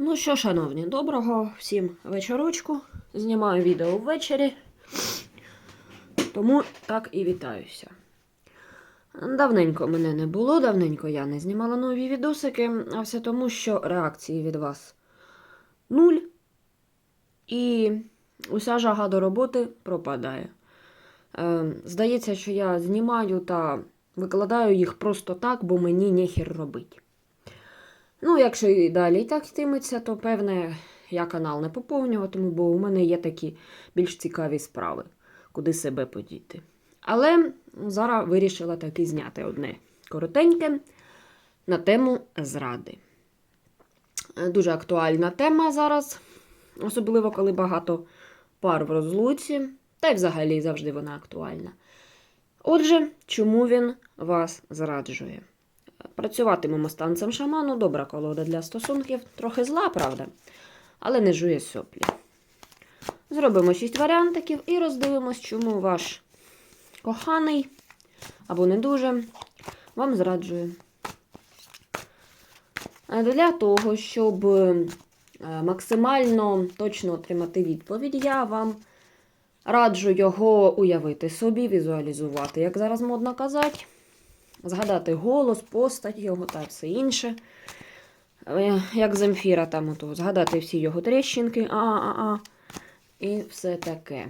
Ну що, шановні, доброго всім вечорочку. Знімаю відео ввечері. Тому так і вітаюся. Давненько мене не було, давненько я не знімала нові відосики, а все тому, що реакції від вас нуль. І уся жага до роботи пропадає. Е, здається, що я знімаю та викладаю їх просто так, бо мені нехер робить. Ну, якщо і далі так йтиметься, то певне я канал не поповнюватиму, бо у мене є такі більш цікаві справи, куди себе подіти. Але зараз вирішила таки зняти одне коротеньке на тему зради. Дуже актуальна тема зараз, особливо коли багато пар в розлуці, та й взагалі завжди вона актуальна. Отже, чому він вас зраджує? Працюватимемо станцем шаману, добра колода для стосунків, трохи зла, правда, але не жує соплі. Зробимо шість варіантиків і роздивимось, чому ваш коханий або не дуже вам зраджує. Для того, щоб е, максимально точно отримати відповідь, я вам раджу його уявити собі, візуалізувати, як зараз модно казати згадати голос, постать його та все інше. Е, Як Земфіра там ото, згадати всі його тріщинки, а-а-а, і все таке.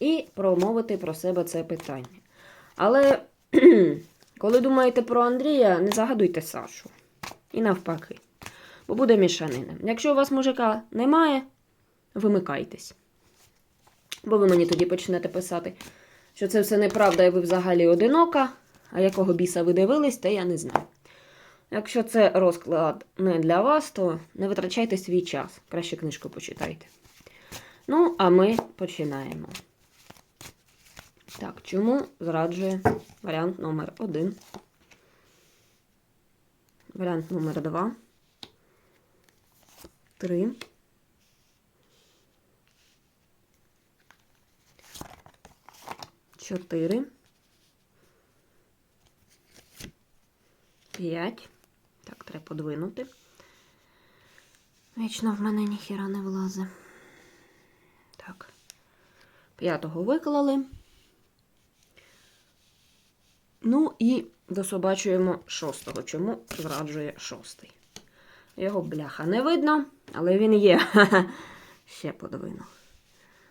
І промовити про себе це питання. Але коли думаєте про Андрія, не загадуйте Сашу. І навпаки. Бо буде мішанина. Якщо у вас мужика немає, вимикайтесь. Бо ви мені тоді почнете писати, що це все неправда, і ви взагалі одинока. А якого біса ви дивились, те я не знаю. Якщо це розклад не для вас, то не витрачайте свій час. Краще книжку почитайте. Ну, а ми починаємо. Так, чому зраджує варіант номер один? Варіант номер два. Три. Чотири. П'ять. Так, треба подвинути. Вічно в мене ніхіра не влазе. Так. П'ятого виклали. Ну і дособачуємо шостого. Чому зраджує шостий? Його бляха не видно, але він є. Ще подвину.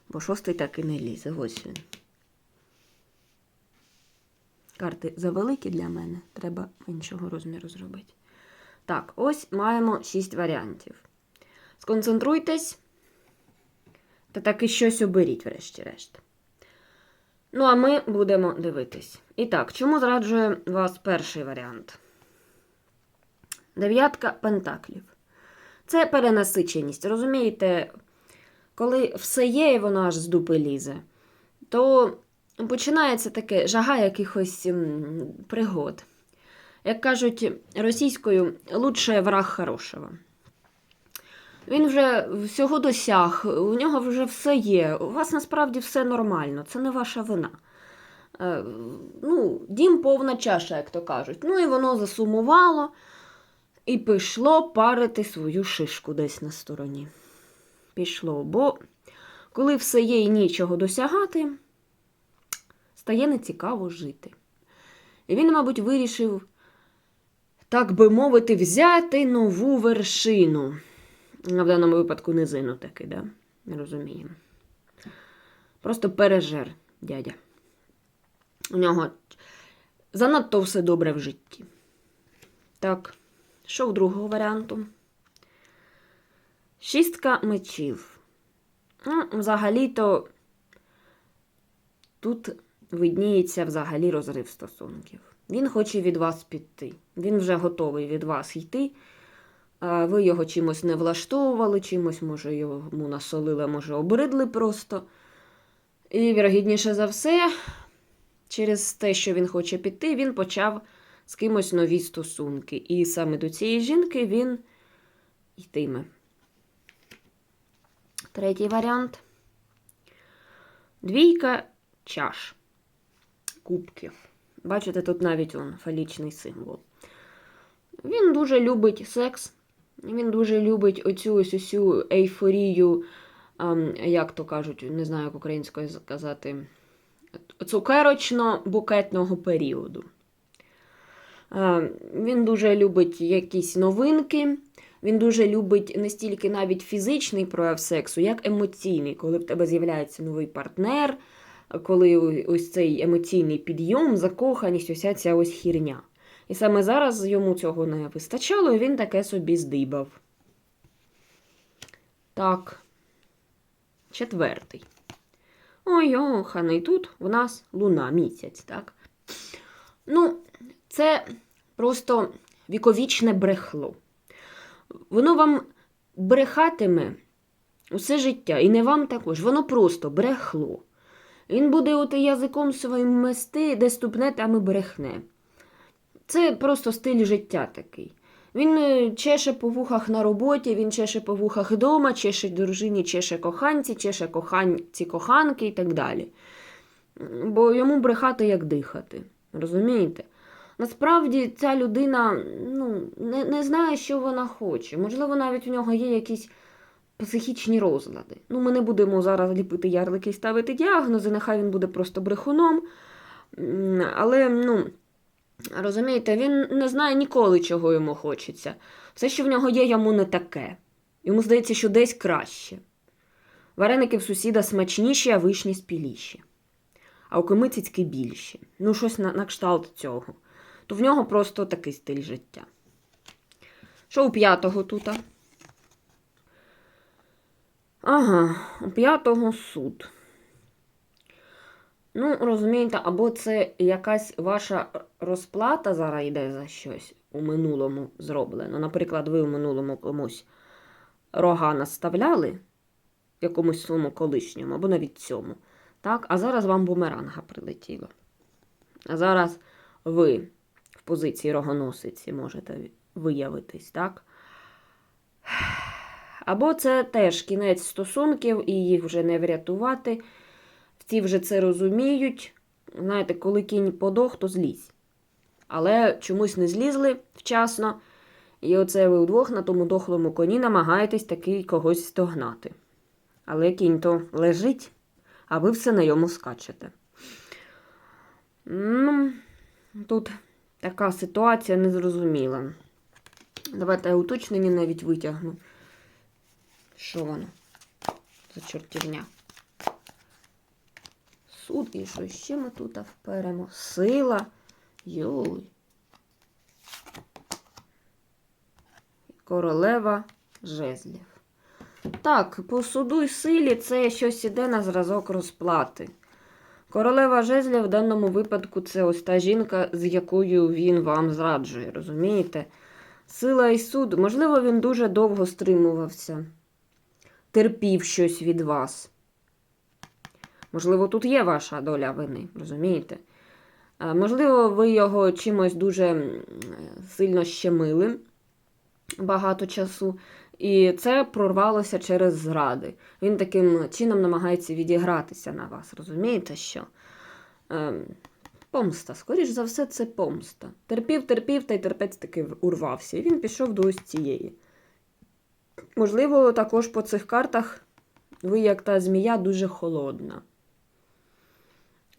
Бо шостий так і не лізе. Ось він. Карти завеликі для мене, треба іншого розміру зробити. Так, ось маємо 6 варіантів. Сконцентруйтесь та таки щось оберіть, врешті-решт. Ну, а ми будемо дивитись. І так, чому зраджує вас перший варіант? Дев'ятка пентаклів. Це перенасиченість. Розумієте, коли все є, і воно аж з дупи лізе, то починається таке жага якихось пригод. Як кажуть російською, лучше враг хорошого. Він вже всього досяг, у нього вже все є. У вас насправді все нормально, це не ваша вина. Е, ну, Дім повна чаша, як то кажуть. Ну і воно засумувало і пішло парити свою шишку десь на стороні. Пішло, бо коли все є і нічого досягати стає нецікаво жити. І він, мабуть, вирішив, так би мовити, взяти нову вершину. В даному випадку низину таки, да? Не розуміємо. Просто пережер дядя. У нього занадто все добре в житті. Так, що в другого варіанту? Шістка мечів. Ну, взагалі-то тут видніється взагалі розрив стосунків. Він хоче від вас піти. Він вже готовий від вас йти. Ви його чимось не влаштовували, чимось, може, йому насолили, може, обридли просто. І, вірогідніше за все, через те, що він хоче піти, він почав з кимось нові стосунки. І саме до цієї жінки він йтиме. Третій варіант. Двійка чаш кубків. Бачите, тут навіть он фалічний символ. Він дуже любить секс, Він дуже любить оцю ось усю ейфорію, ем, як то кажуть, не знаю, як українською сказати, цукерочно-букетного періоду. Е, Він дуже любить якісь новинки. Він дуже любить не стільки навіть фізичний прояв сексу, як емоційний, коли в тебе з'являється новий партнер, коли ось цей емоційний підйом, закоханість, уся ця ось хірня. І саме зараз йому цього не вистачало, і він таке собі здибав. Так. Четвертий. Ой, охана, і тут в нас луна місяць, так? Ну, це просто віковічне брехло. Воно вам брехатиме усе життя, і не вам також. Воно просто брехло. Він буде от язиком своїм мести, де ступне, там і брехне. Це просто стиль життя такий. Він е, чеше по вухах на роботі, він чеше по вухах вдома, чеше дружині, чеше коханці, чеше коханці коханки і так далі. Бо йому брехати як дихати. Розумієте? Насправді ця людина ну, не, не знає, що вона хоче. Можливо, навіть у нього є якісь психічні розлади. Ну, ми не будемо зараз ліпити ярлики і ставити діагнози, нехай він буде просто брехуном. Але, ну, розумієте, він не знає ніколи, чого йому хочеться. Все, що в нього є, йому не таке. Йому здається, що десь краще. Вареники в сусіда смачніші, а вишні спіліші. А у комицицьки більші. Ну, щось на, на кшталт цього. То в нього просто такий стиль життя. Що у п'ятого тут? Ага, п'ятого суд. Ну, розумієте, або це якась ваша розплата зараз йде за щось у минулому зроблено. Наприклад, ви у минулому комусь рога наставляли, якомусь своєму колишньому, або навіть цьому. Так? А зараз вам бумеранга прилетіла. А зараз ви в позиції рогоносиці можете виявитись, так? Або це теж кінець стосунків, і їх вже не врятувати. Всі вже це розуміють. Знаєте, коли кінь подох, то злізь. Але чомусь не злізли вчасно. І оце ви вдвох на тому дохлому коні намагаєтесь таки когось стогнати. Але кінь то лежить, а ви все на йому скачете. Ну, тут така ситуація незрозуміла. Давайте я уточнення навіть витягну. Що воно? За чортівня. Суд і що ще ми тут вперемо? Сила. Йой. Королева жезлів. Так, по суду і силі це щось іде на зразок розплати. Королева жезлів в даному випадку це ось та жінка, з якою він вам зраджує, розумієте? Сила і суд, можливо, він дуже довго стримувався, терпів щось від вас. Можливо, тут є ваша доля вини, розумієте? Можливо, ви його чимось дуже сильно щемили багато часу, і це прорвалося через зради. Він таким чином намагається відігратися на вас, розумієте що? Ем, помста, скоріш за все, це помста. Терпів, терпів, та й терпець таки урвався. І він пішов до ось цієї. Можливо, також по цих картах ви, як та змія, дуже холодна.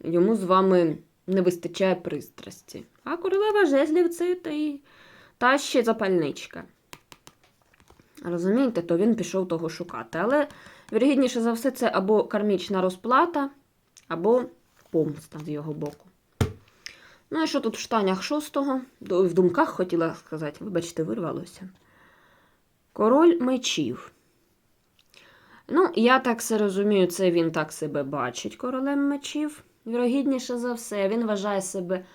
Йому з вами не вистачає пристрасті. А королева жезлів це та, й, та ще запальничка. Розумієте, то він пішов того шукати. Але, вірогідніше за все, це або кармічна розплата, або помста з його боку. Ну і що тут в штанях шостого? В думках хотіла сказати, вибачте, вирвалося. Король мечів. Ну, я так все розумію, це він так себе бачить, королем мечів. Вірогідніше за все, він вважає себе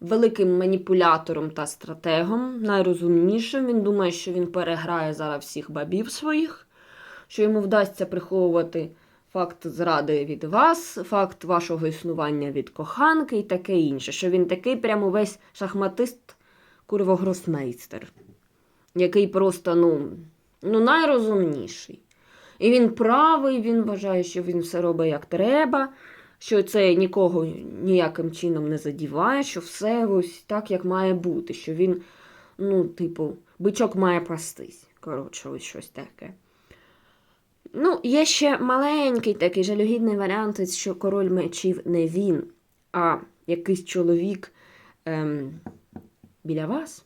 великим маніпулятором та стратегом, найрозумнішим. Він думає, що він переграє зараз всіх бабів своїх, що йому вдасться приховувати факт зради від вас, факт вашого існування від коханки і таке інше. Що він такий прямо весь шахматист курвогросмейстер, який просто, ну, ну, найрозумніший. І він правий, він вважає, що він все робить як треба, що це нікого ніяким чином не задіває, що все ось так, як має бути, що він, ну, типу, бичок має пастись. Коротше, ось щось таке. Ну, є ще маленький такий жалюгідний варіант, що король мечів не він, а якийсь чоловік ем, біля вас,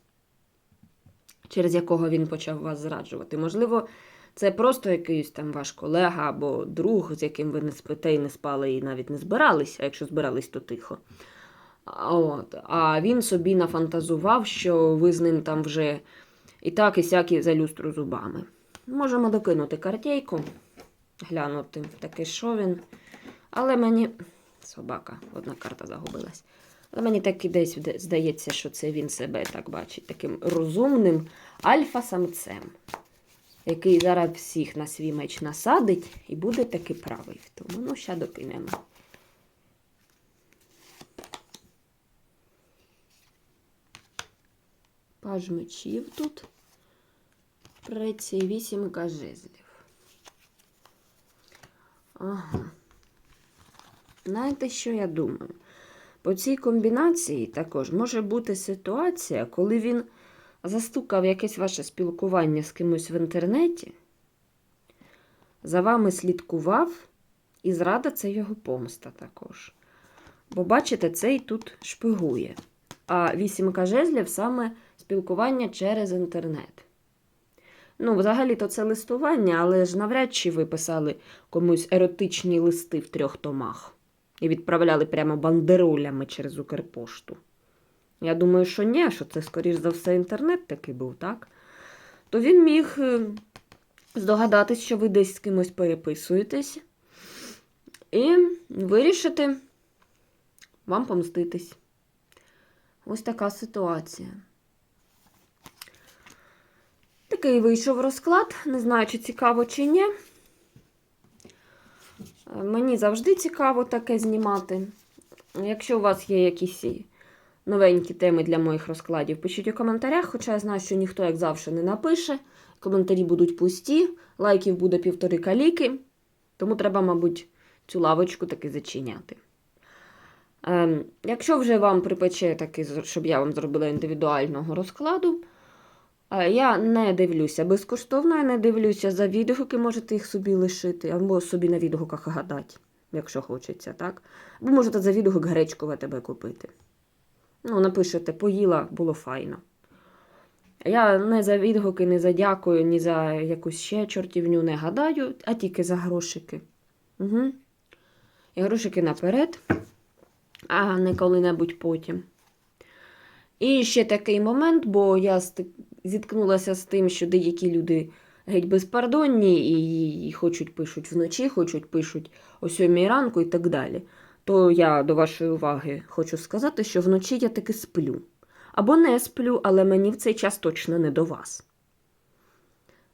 через якого він почав вас зраджувати. Можливо, це просто якийсь там ваш колега або друг, з яким ви не спите і не спали, і навіть не збиралися, а якщо збирались, то тихо. От. А він собі нафантазував, що ви з ним там вже і так, і сякі за люстру зубами. Можемо докинути картейку, глянути таке, що він. Але мені. Собака, одна карта загубилась. Але мені так і десь здається, що це він себе так бачить, таким розумним альфа-самцем, який зараз всіх на свій меч насадить і буде таки правий тому. Ну, ще докинемо. Паж мечів тут. Третій вісімка жезлів. Ага. Знаєте, що я думаю? По цій комбінації також може бути ситуація, коли він застукав якесь ваше спілкування з кимось в інтернеті, за вами слідкував, і зрада це його помста також. Бо, бачите, цей тут шпигує. А вісімка жезлів саме спілкування через інтернет. Ну, взагалі-то це листування, але ж навряд чи ви писали комусь еротичні листи в трьох томах і відправляли прямо бандеролями через Укрпошту. Я думаю, що ні, що це, скоріш за все, інтернет такий був, так? То він міг е, здогадатись, що ви десь з кимось переписуєтесь, і вирішити вам помститись. Ось така ситуація. Такий вийшов розклад. Не знаю, чи цікаво, чи ні. Мені завжди цікаво таке знімати. Якщо у вас є якісь новенькі теми для моїх розкладів, пишіть у коментарях, хоча я знаю, що ніхто, як завжди, не напише. Коментарі будуть пусті, лайків буде півтори каліки, тому треба, мабуть, цю лавочку таки зачиняти. Ем, якщо вже вам припече таки, щоб я вам зробила індивідуального розкладу, я не дивлюся безкоштовно, я не дивлюся за відгуки, можете їх собі лишити, або собі на відгуках гадати, якщо хочеться, так? Або можете за відгук гречку в тебе купити. Ну, напишете, поїла, було файно. Я не за відгуки, не за дякую, ні за якусь ще чортівню не гадаю, а тільки за грошики. Угу. І грошики наперед, а не коли-небудь потім. І ще такий момент, бо я ст- зіткнулася з тим, що деякі люди геть безпардонні і, і хочуть пишуть вночі, хочуть пишуть о сьомій ранку і так далі. То я до вашої уваги хочу сказати, що вночі я таки сплю. Або не сплю, але мені в цей час точно не до вас.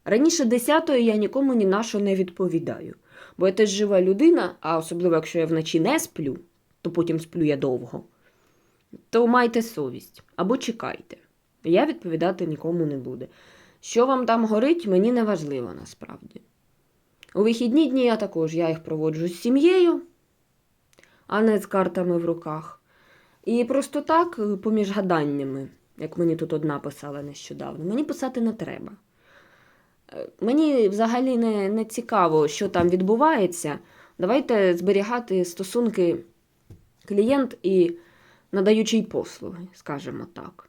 Раніше 10-ї я нікому ні на що не відповідаю, бо я теж жива людина, а особливо якщо я вночі не сплю, то потім сплю я довго, то майте совість або чекайте. Я відповідати нікому не буду. Що вам там горить, мені не важливо насправді. У вихідні дні я також я їх проводжу з сім'єю, а не з картами в руках. І просто так, е, поміж гаданнями, як мені тут одна писала нещодавно, мені писати не треба. Е, Мені взагалі не, не цікаво, що там відбувається. Давайте зберігати стосунки клієнт і надаючий послуги, скажімо так.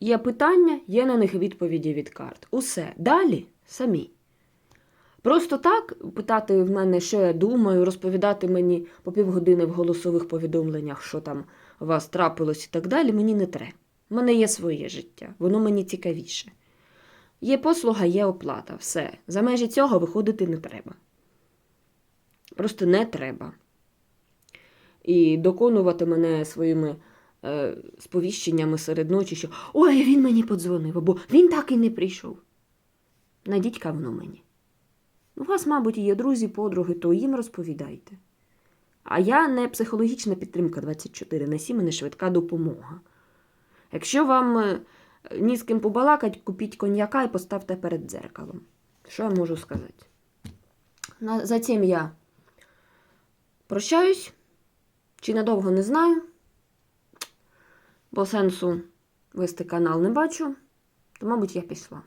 Є питання, є на них відповіді від карт. Усе. Далі самі. Просто так питати в мене, що я думаю, розповідати мені по півгодини в голосових повідомленнях, що там у вас трапилось і так далі, мені не треба. У мене є своє життя, воно мені цікавіше. Є послуга, є оплата, все. За межі цього виходити не треба. Просто не треба. І доконувати мене своїми е, сповіщеннями серед ночі, що ой, він мені подзвонив, або він так і не прийшов. Найдіть кавно мені. У вас, мабуть, є друзі, подруги, то їм розповідайте. А я не психологічна підтримка 24 на 7 не швидка допомога. Якщо вам е, ні з ким побалакать, купіть коньяка і поставте перед дзеркалом. Що я можу сказати? На, за цим я прощаюсь, чи надовго не знаю, бо сенсу вести канал не бачу, то, мабуть, я пішла.